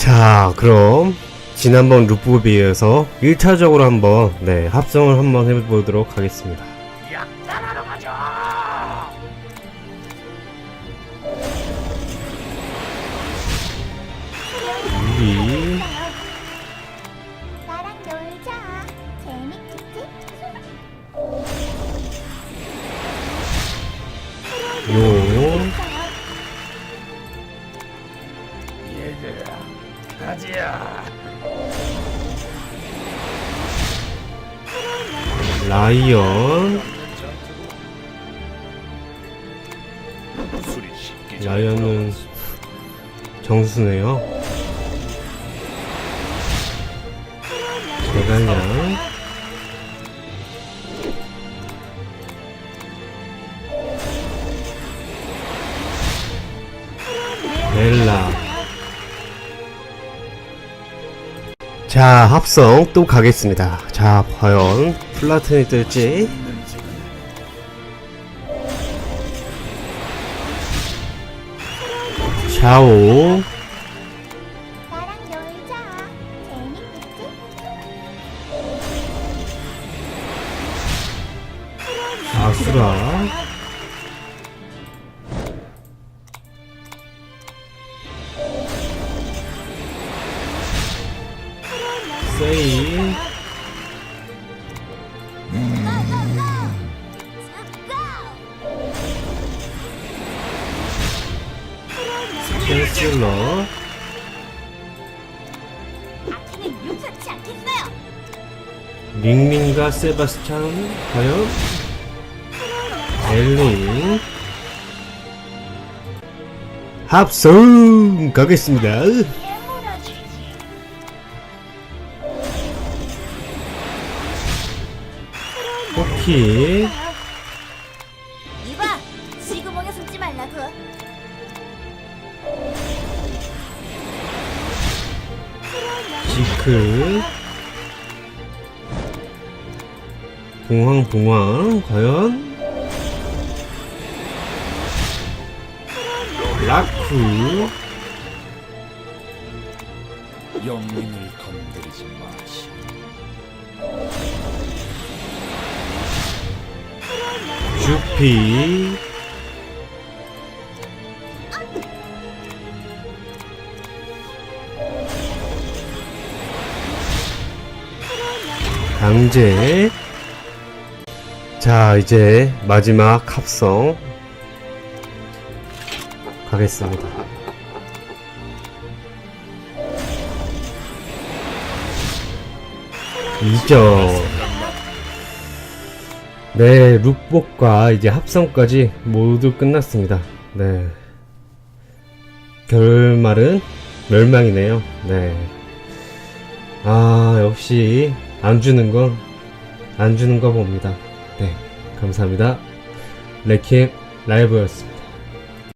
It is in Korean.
자, 그럼 지난번 루프에 비해서 1차적으로 한번 네, 합성을 한번 해보도록 하겠습니다. 약탈하러 가자. 유리, 나랑 놀자. 재밌겠지? 용, 가자. 라이언, 라이언은 정수네요. 대간량, 벨라. 자, 합성 또 가겠습니다. 자, 과연 플라튼이 뜰지. 샤오? 아수라, 세이, 캔슬러. 링링과 세바스찬, 과연? 엘링, 합성 가겠습니다. 포키, 이봐, 지구멍에 숨지 말라고. 지크, 봉황 봉황, 과연? 라쿠, 영민을 건드리지 마시. 주피, 강제. 자, 이제 마지막 합성 가겠습니다. 이죠. 네, 룩복과 이제 합성까지 모두 끝났습니다. 네. 결말은 멸망이네요. 네. 아, 역시 안 주는 건 안 주는 거 봅니다. 네. 감사합니다. 레킹 라이브였습니다.